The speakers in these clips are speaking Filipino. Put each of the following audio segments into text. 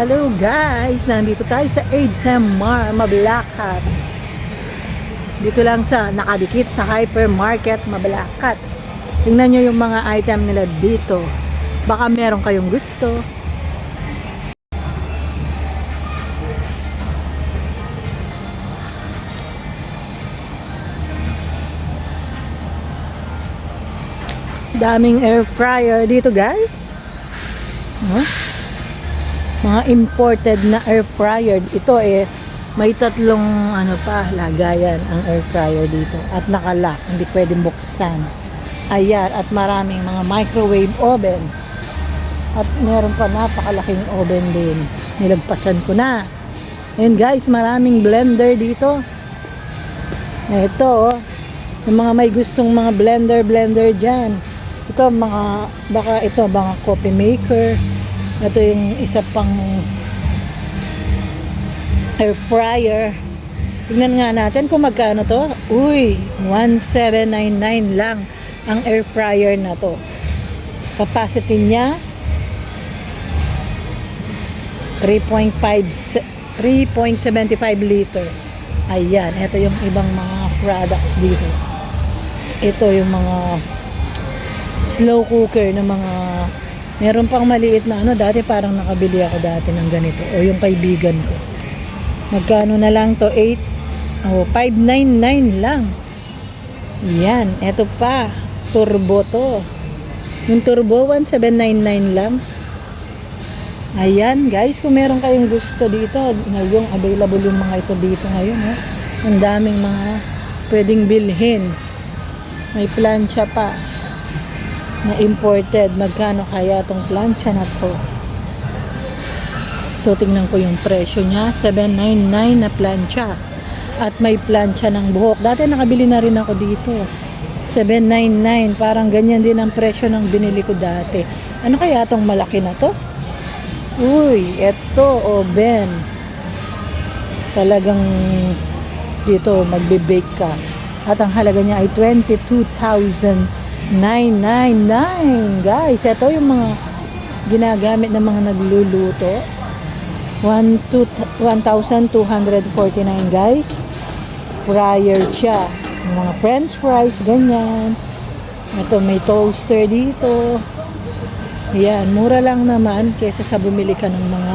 Hello guys! Nandito tayo sa HMR Mablacat. Dito lang sa nakadikit sa hypermarket Mablacat. Tingnan nyo yung mga item nila dito. Baka meron kayong gusto. Daming air fryer dito guys. No? Mga imported na air fryer. Ito eh, may tatlong ano pa, lagayan ang air fryer dito. At nakalock, hindi pwedeng buksan. Ayan, at maraming mga microwave oven. At meron pa napakalaking oven din. Nilagpasan ko na. Ayun guys, maraming blender dito. Ito, oh, yung mga may gustong mga blender, blender dyan. Ito, mga, baka ito, mga coffee maker. Ito yung isa pang air fryer. Tingnan nga natin kung magkano to. Uy, 1799 lang ang air fryer na to. Capacity niya 3.5 se- 3.75 liter. Ayan, ito yung ibang mga products dito. Ito yung mga slow cooker na mga meron pang maliit na ano dati parang nakabili ako dati ng ganito o yung kaibigan ko. Magkano na lang to? 8 oh 599 lang. Yan eto pa turbo to. Yung turbo 1799 lang. Ayan guys kung meron kayong gusto dito yung available yung mga ito dito ngayon oh. ang daming mga pwedeng bilhin. May plancha pa na imported. Magkano kaya tong plancha na to? So, tingnan ko yung presyo niya. 799 na plancha. At may plancha ng buhok. Dati nakabili na rin ako dito. 799. Parang ganyan din ang presyo ng binili ko dati. Ano kaya tong malaki na to? Uy, eto, oven. Talagang dito magbe-bake ka. At ang halaga niya ay 22,000 999 guys ito yung mga ginagamit ng mga nagluluto. 1 to 1,249 guys. Fryer siya. Yung mga french fries ganyan. Ito may toaster dito. Yan mura lang naman kesa sa bumili ka ng mga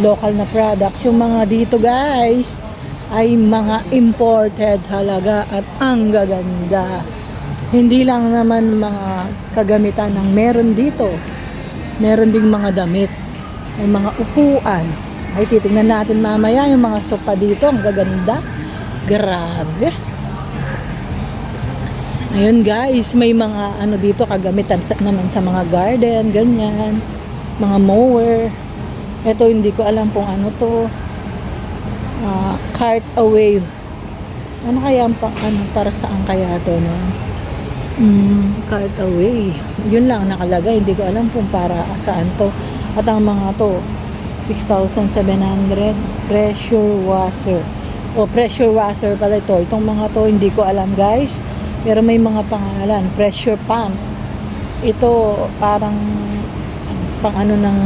local na products. Yung mga dito guys ay mga imported halaga at ang gaganda hindi lang naman mga kagamitan ng meron dito. Meron ding mga damit. May mga upuan. Ay, titignan natin mamaya yung mga sopa dito. Ang gaganda. Grabe. Ayun guys, may mga ano dito kagamitan naman sa mga garden, ganyan. Mga mower. Ito hindi ko alam kung ano to. Ah, cart away. Ano kaya ang ano para saan kaya to no? Mm, cart away. Yun lang nakalagay. Hindi ko alam kung para saan to. At ang mga to, 6,700 pressure washer. O pressure washer pala ito. Itong mga to, hindi ko alam guys. Pero may mga pangalan. Pressure pump. Ito, parang pang ano ng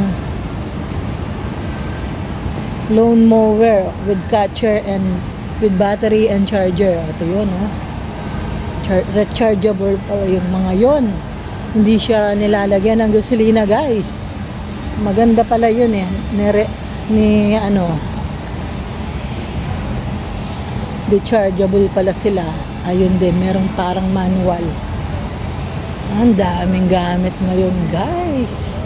lawn mower with catcher and with battery and charger. Ito yun, oh rechargeable pa yung mga yon. Hindi siya nilalagyan ng gasolina guys. Maganda pala yun eh. Ni, ni ano rechargeable pala sila. Ayun din merong parang manual. Ang daming gamit ngayon guys.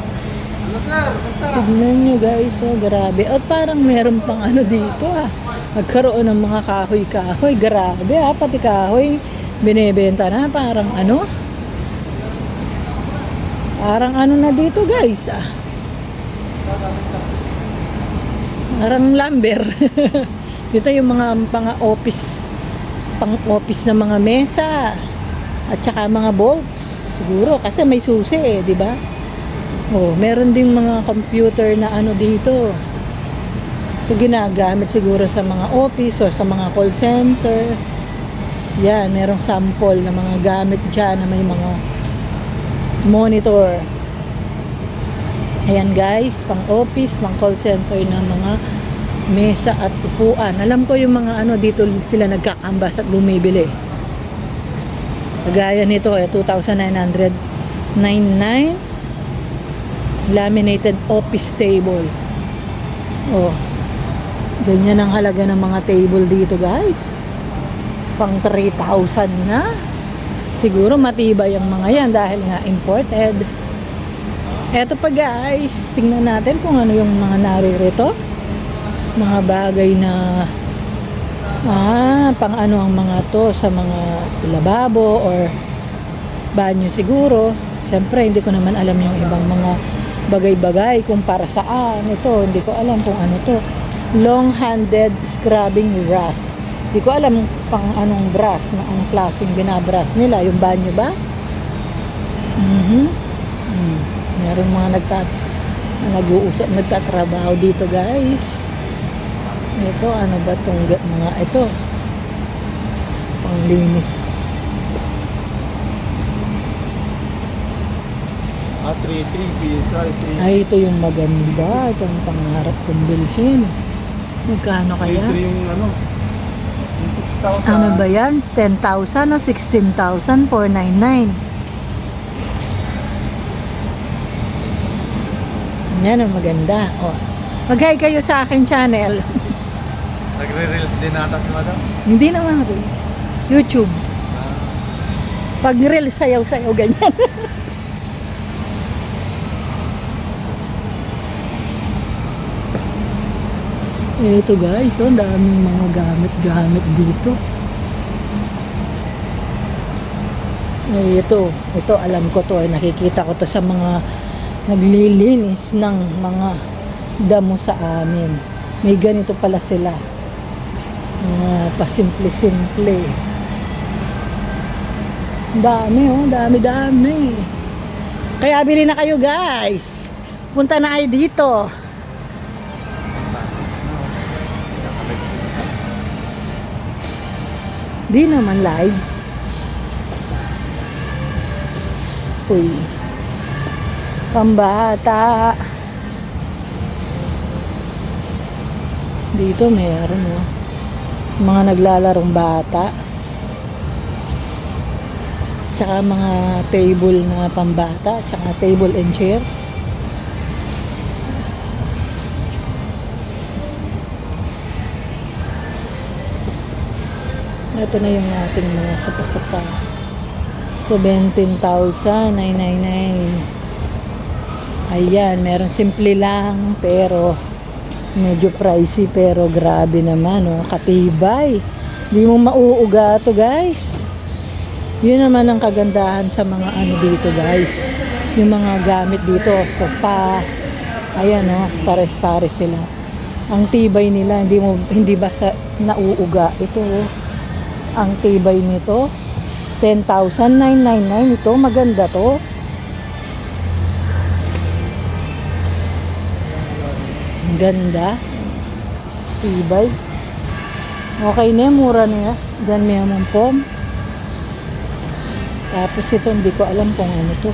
Tignan nyo guys oh grabe. At parang meron pang ano dito ah. Nagkaroon ng mga kahoy-kahoy. Grabe ah pati kahoy binebenta na parang ano? Parang ano na dito guys ah. Parang lumber. Dito yung mga pang office pang office na mga mesa at saka mga bolts siguro kasi may susi eh di ba? Oh meron ding mga computer na ano dito. Ito ginagamit siguro sa mga office or sa mga call center yan, merong sample na mga gamit dyan na may mga monitor. Ayan guys, pang office, pang call center ng mga mesa at upuan. Alam ko yung mga ano dito sila nagkakambas at bumibili. Kagaya nito eh 2,999 laminated office table. Oh. Ganyan ang halaga ng mga table dito, guys. Pang 3,000 na. Siguro matibay ang mga yan dahil nga imported. Eto pa guys, tingnan natin kung ano yung mga naririto. Mga bagay na ah, pang ano ang mga to sa mga lababo or banyo siguro. Siyempre, hindi ko naman alam yung ibang mga bagay-bagay kung para saan. Ito, hindi ko alam kung ano to. Long-handed scrubbing brush. Hindi ko alam pang anong brush na ang klaseng binabrush nila. Yung banyo ba? Mhm. Mm. Meron mga nagtat nag-uusap, nagtatrabaho dito guys. Ito, ano ba tong ga- mga ito? Panglinis. Ah, 3, 3 pizza, 3. Ay, ito yung maganda. Ito ang pangarap kong bilhin. Magkano kaya? 3 yung ano, 6,000. Ano ba yan? 10,000 o 16,499? Yan ang maganda. O. Mag-hi kayo sa aking channel. Nagre-reels din nata si madam. Hindi naman reels. YouTube. Pag reels, sayaw-sayaw, ganyan. Ito guys, oh, daming mga gamit-gamit dito. Ay, ito, ito alam ko to, ay nakikita ko to sa mga naglilinis ng mga damo sa amin. May ganito pala sila. Mga pasimple-simple. Ang Dami oh, dami-dami. Kaya bili na kayo guys. Punta na kayo dito. Di naman live. Uy. Pambata. Dito meron oh. Mga naglalarong bata. Tsaka mga table na pambata. Tsaka table and chair. Ito na yung ating mga sopa-sopa. 17,999. Ayan, meron simple lang pero medyo pricey pero grabe naman oh, katibay. Hindi mo mauuga to guys. Yun naman ang kagandahan sa mga ano dito guys. Yung mga gamit dito, sopa. Ayan oh, pares-pares sila. Ang tibay nila, hindi mo hindi basta nauuga. Ito oh, ang tibay nito. 10,999 ito, maganda to. Ganda. Tibay. Okay na, mura na yan. Diyan may among pom. Tapos ito, hindi ko alam kung ano to.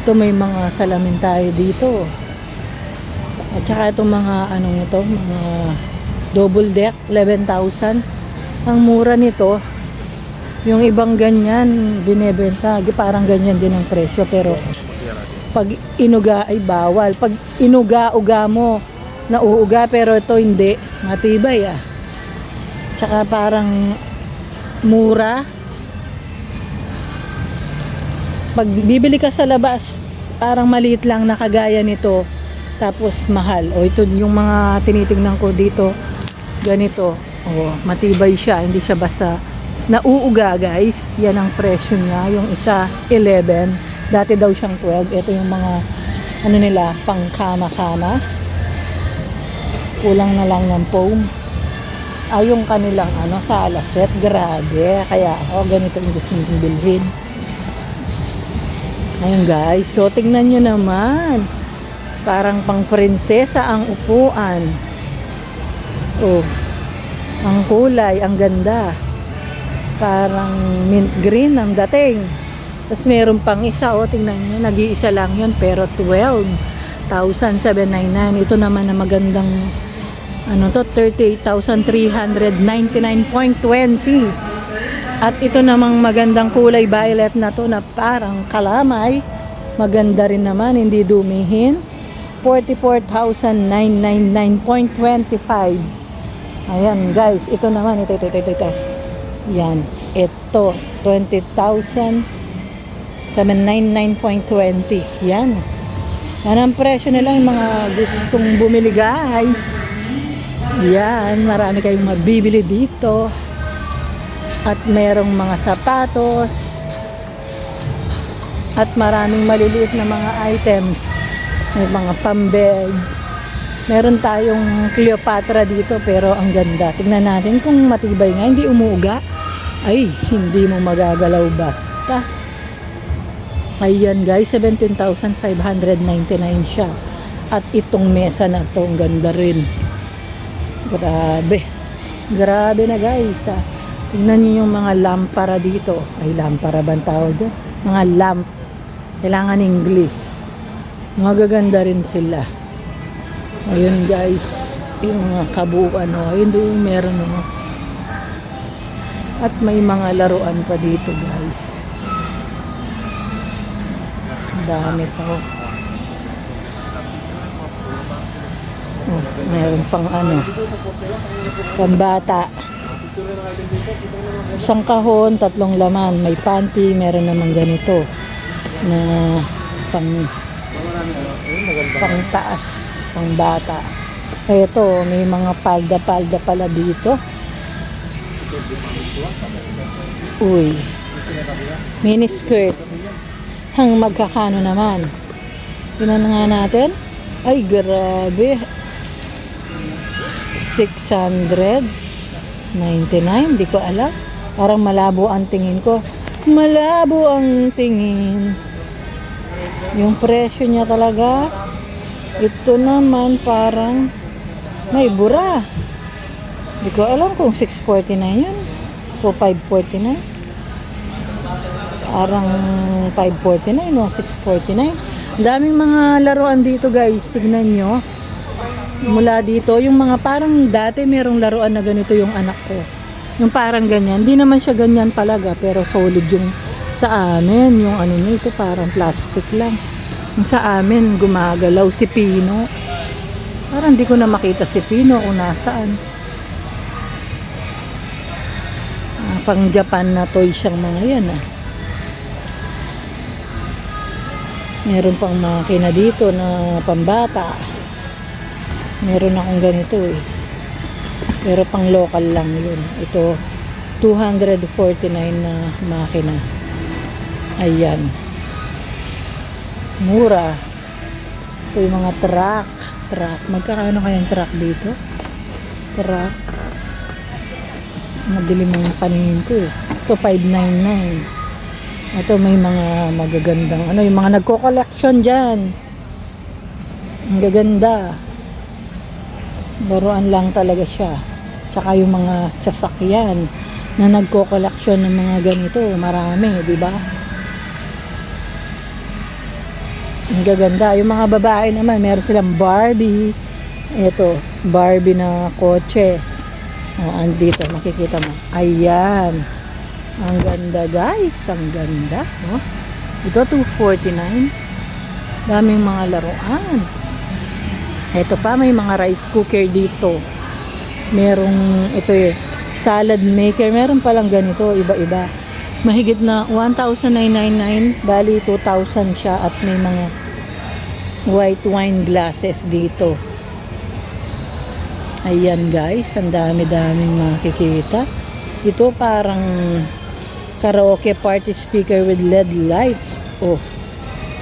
Ito may mga salamin tayo dito. At saka itong mga anong ito, mga double deck, 11,000. Ang mura nito, yung ibang ganyan, binebenta, parang ganyan din ang presyo. Pero pag inuga ay bawal. Pag inuga-uga mo, nauuga pero ito hindi. Matibay ah. Tsaka parang mura. Pag bibili ka sa labas, parang maliit lang na kagaya nito. Tapos mahal. O ito yung mga tinitingnan ko dito. Ganito. O matibay siya. Hindi siya basta nauuga guys. Yan ang presyo niya. Yung isa 11. Dati daw siyang 12. Ito yung mga ano nila, pang kama-kama. Kulang na lang ng foam. Ay, yung kanilang ano, sala set. Grabe. Kaya ako, ganito yung gusto kong bilhin. Ayun guys. So, tingnan nyo naman. Parang pang prinsesa ang upuan. Oh. Ang kulay, ang ganda. Parang mint green ang dating. Tapos meron pang isa, oh, tingnan nyo, nag-iisa lang yun, pero 12,799. Ito naman na magandang, ano to, 38,399.20. At ito namang magandang kulay violet na to na parang kalamay. Maganda rin naman, hindi dumihin. 44,999.25. Ayan guys, ito naman, ito, ito, ito, ito. ito. Yan, ito, 20,799.20. Yan. Yan ang presyo nila yung mga gustong bumili guys. Yan, marami kayong mabibili dito. At merong mga sapatos. At maraming maliliit na mga items. May mga pambeg. Meron tayong Cleopatra dito pero ang ganda. Tingnan natin kung matibay nga, hindi umuuga. Ay, hindi mo magagalaw basta. Ayan guys, 17,599 siya. At itong mesa na to, ang ganda rin. Grabe. Grabe na guys. Ah. Tingnan niyo yung mga lampara dito. Ay, lampara ba tawag doon? Mga lamp. Kailangan English. Magaganda rin sila. Ayun guys. Yung mga kabuuan. Oh. Ayun doon meron. Oh. At may mga laruan pa dito guys. Dami pa. Oh. Oh, meron pang ano. Pambata. Isang kahon, tatlong laman. May panty, meron namang ganito. Na pang pang taas, pang bata. Ito, may mga palda-palda pala dito. Uy. Mini skirt. Hang magkakano naman. Tinan nga natin. Ay, grabe. 699. Di ko alam. Parang malabo ang tingin ko. Malabo ang tingin. Yung presyo niya talaga. Ito naman parang may bura. Di ko alam kung 649 yun. O 549. Parang 549 o 649. Ang daming mga laruan dito guys. Tignan nyo. Mula dito, yung mga parang dati merong laruan na ganito yung anak ko. Yung parang ganyan. Hindi naman siya ganyan talaga. Pero solid yung sa amin. Yung ano niya, ito parang plastic lang. Sa amin, gumagalaw si Pino. Parang hindi ko na makita si Pino kung nasaan. Ah, pang Japan na toy siyang mga yan ah. Meron pang makina dito na pambata. Meron akong ganito eh. Pero pang local lang yun. Ito, 249 na makina. Ayan. Mura. Ito yung mga truck. Truck. Magkakano kayang truck dito? Truck. Madilim ang paningin ko eh. Ito 599. Ito may mga magagandang ano, yung mga nagko-collection dyan. Ang gaganda. Laruan lang talaga siya. Tsaka yung mga sasakyan na nagko-collection ng mga ganito. Marami, di ba? Ang gaganda. Yung mga babae naman, meron silang Barbie. Ito, Barbie na kotse. O, andito, makikita mo. Ayan. Ang ganda, guys. Ang ganda. Oh. Ito, 249. Daming mga laruan. Ito pa, may mga rice cooker dito. Merong, ito eh, salad maker. Meron palang ganito, iba-iba. Mahigit na 1,999. Bali, 2,000 siya at may mga white wine glasses dito. Ayan guys, ang dami-daming makikita. Ito parang karaoke party speaker with LED lights. Oh,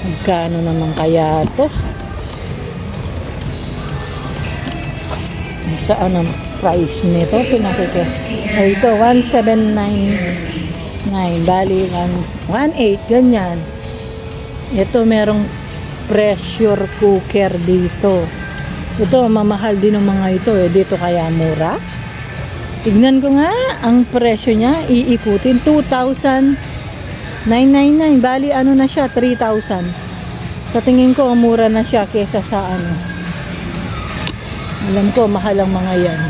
magkano naman kaya to? Saan ang price nito? Pinakita. Oh, ito, 1799. Bali, 1.8, ganyan. Ito, merong pressure cooker dito. Ito, mamahal din ng mga ito. Eh. Dito kaya mura? Tignan ko nga, ang presyo niya, iikutin, 2,000 999. Bali, ano na siya? 3,000. Sa tingin ko, mura na siya kesa sa ano. Alam ko, mahal ang mga yan.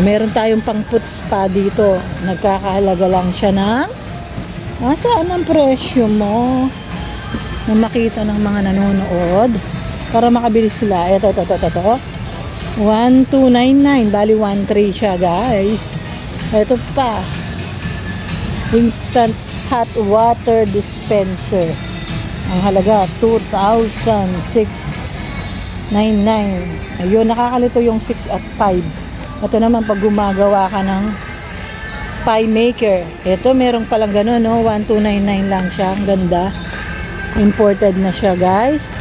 Meron tayong pang foot spa dito. Nagkakahalaga lang siya ng... Ah, saan ang presyo mo? Na makita ng mga nanonood. Para makabili sila. Ito, ito, ito, ito. ito. 1299. Bali, 13 siya, guys. Ito pa. Instant hot water dispenser. Ang halaga, 2,699. Ayun, nakakalito yung 6 at 5. Ito naman, pag gumagawa ka ng pie maker. Ito, merong palang gano'n, no? 1,299 lang siya. Ang ganda. Imported na siya, guys.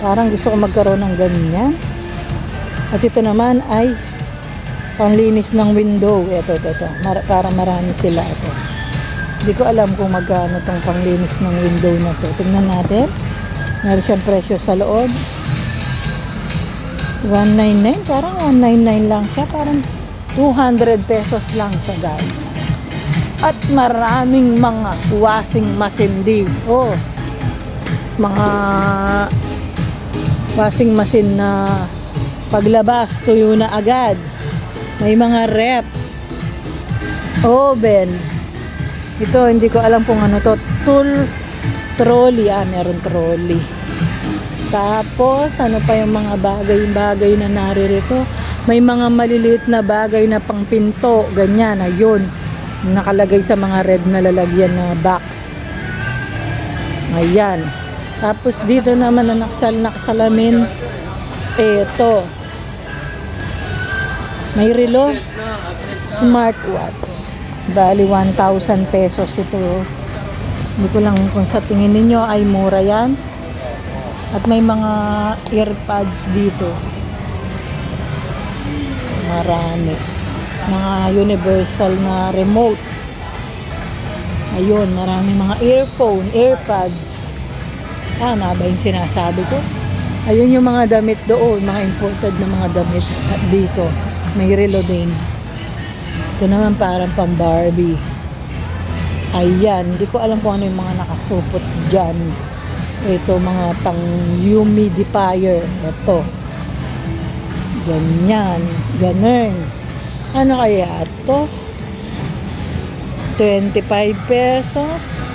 Parang gusto ko magkaroon ng ganyan. At ito naman ay panlinis ng window. Ito, ito, ito. Mar- para marami sila ito. Hindi ko alam kung magkano tong panglinis ng window na to. Tingnan natin. Meron siyang presyo sa loob. 199. Parang 199 lang siya. Parang 200 pesos lang siya guys. At maraming mga washing machine dito. Mga washing machine na paglabas tuyo na agad. May mga rep. Oven. Ito, hindi ko alam kung ano to. Tool trolley. Ah, meron trolley. Tapos, ano pa yung mga bagay-bagay na naririto? May mga maliliit na bagay na pangpinto. Ganyan, ayun. Nakalagay sa mga red na lalagyan na box. Ayan. Tapos dito naman na nakasal nakasalamin. Eto. May relo. Smartwatch. Bali 1,000 pesos ito. Hindi ko lang kung sa tingin ninyo ay mura yan. At may mga earpods dito. Marami. Mga universal na remote. Ayun, marami mga earphone, earpods. Na ba yung sinasabi ko? Ayun yung mga damit doon, mga imported na mga damit dito. May relo din. Ito naman parang pang Barbie. Ayan, hindi ko alam kung ano yung mga nakasupot dyan. Ito mga pang humidifier. Ito. Ganyan. Ganun. Ano kaya ito? 25 pesos.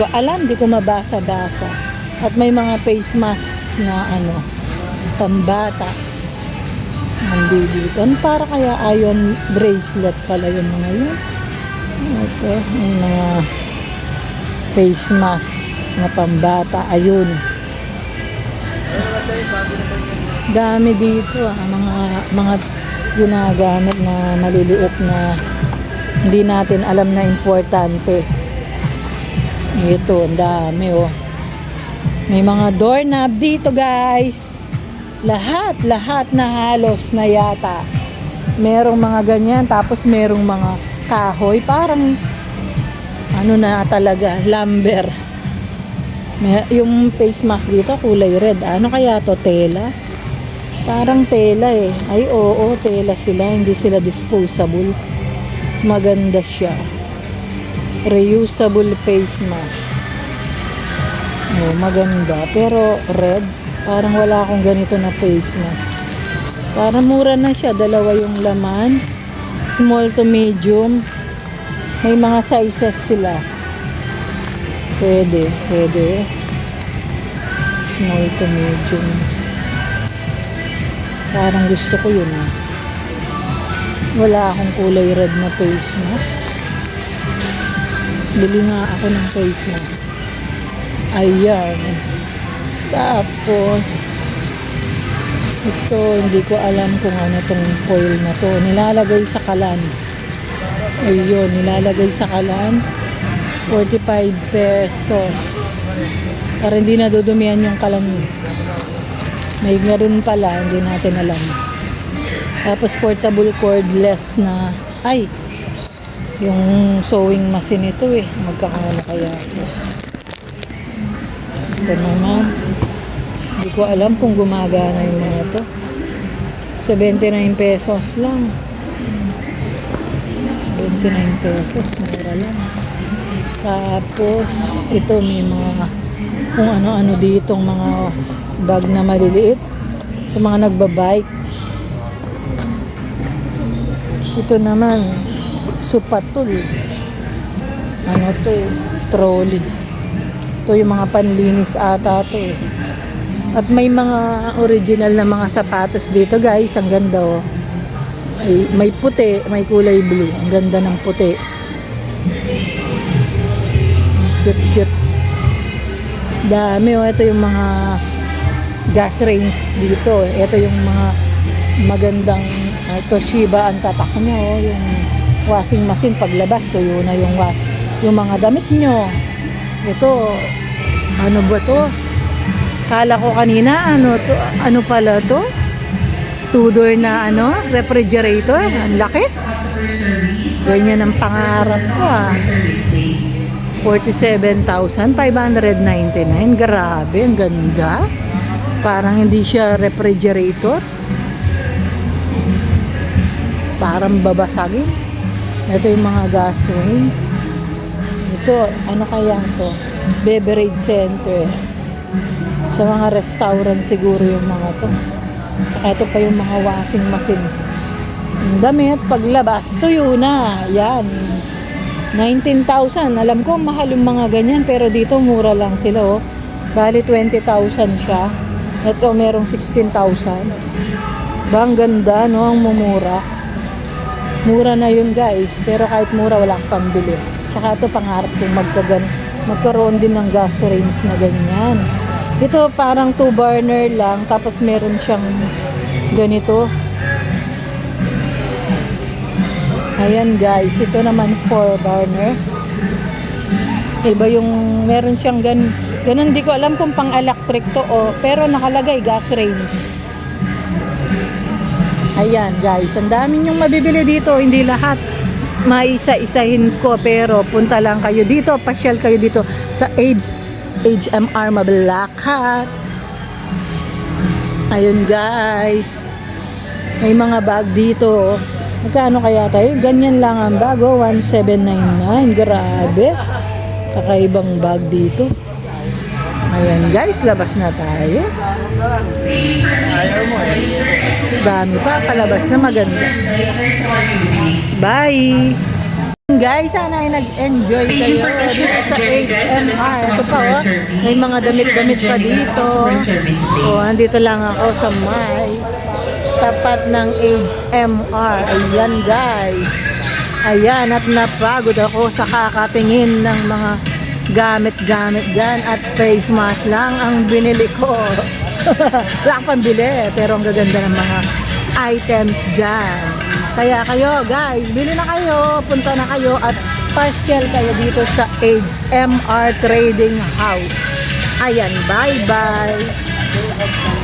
Ko alam, di ko mabasa-basa. At may mga face mask na ano, pambata. Nandito. Ano para kaya iron bracelet pala yung mga yun? Ito, yung mga face mask na pambata. Ayun. Dami dito ah, mga mga ginagamit na maliliit na hindi natin alam na importante. Ito, ang dami oh. May mga doorknob dito guys. Lahat, lahat na halos na yata. Merong mga ganyan, tapos merong mga kahoy, parang ano na talaga, lumber. Yung face mask dito, kulay red. Ano kaya to, tela? Parang tela eh. Ay, oo, tela sila. Hindi sila disposable. Maganda siya. Reusable face mask. Oh, maganda. Pero red, parang wala akong ganito na face mask. Parang mura na siya. Dalawa yung laman. Small to medium. May mga sizes sila. Pwede, pwede. Small to medium. Parang gusto ko yun ah. Wala akong kulay red na face mask. Bili nga ako ng face mask. Ayan. Tapos, ito, hindi ko alam kung ano tong foil na to. Nilalagay sa kalan. Ayun, nilalagay sa kalan. 45 pesos. Para hindi nadudumihan yung kalan. May meron pala, hindi natin alam. Tapos portable cordless na, ay, yung sewing machine ito eh. Magkakano kaya ito. Ito naman. Hindi ko alam kung gumagana yung mga to. 79 pesos lang. 29 pesos, mura lang. Tapos, ito may mga kung ano-ano ditong mga bag na maliliit sa mga nagbabike. Ito naman, supatul. Ano to eh, trolley. Ito yung mga panlinis ata to eh. At may mga original na mga sapatos dito guys. Ang ganda oh. May, may puti, may kulay blue. Ang ganda ng puti. Cute, cute. Dami oh. Ito yung mga gas range dito. Ito yung mga magandang uh, Toshiba ang tatak niya oh. Yung washing machine paglabas tuyo na yung wash yung mga damit nyo. Ito, ano ba to? Kala ko kanina, ano to? Ano pala to? Tudor na ano, refrigerator. Ang laki. Ganyan ang pangarap ko ah. 47,599. Grabe, ang ganda. Parang hindi siya refrigerator. Parang babasagin. Ito yung mga gas rings. Ito, ano kaya to? Beverage center. Sa mga restaurant siguro yung mga to. Saka ito pa yung mga washing machine. Damit, paglabas, tuyo na. Yan. 19,000. Alam ko, mahal yung mga ganyan. Pero dito, mura lang sila, oh. Bali, 20,000 siya. Ito, merong 16,000. Ba, ang ganda, no? Ang mumura. Mura na yun, guys. Pero kahit mura, wala kang pambili. Tsaka ito, pangarap kong magkagan, magkaroon din ng gas range na ganyan. Ito, parang two burner lang. Tapos meron siyang ganito. Ayan guys, ito naman four burner. Iba yung meron siyang gan ganun di ko alam kung pang electric to o pero nakalagay gas range. Ayan guys, ang dami yung mabibili dito, hindi lahat maisa-isahin ko pero punta lang kayo dito, pasyal kayo dito sa AIDS HMR Mabalacat. Ayun guys. May mga bag dito. Magkano kaya tayo? Ganyan lang ang bag. Oh, 1799. Grabe. Kakaibang bag dito. Ayan guys, labas na tayo. Ayaw mo eh. Dami pa, palabas na maganda. Bye! Guys, sana ay nag-enjoy kayo dito sa HMR. Ito pa oh, may mga damit-damit pa dito. Oh, andito lang ako sa may tapat ng HMR. Ayan guys. Ayan, at napagod ako sa kakatingin ng mga gamit-gamit dyan at face mask lang ang binili ko. Wala akong pambili, pero ang gaganda ng mga items dyan. Kaya kayo, guys, bili na kayo, punta na kayo at pasyal kayo dito sa HMR Trading House. Ayan, bye-bye!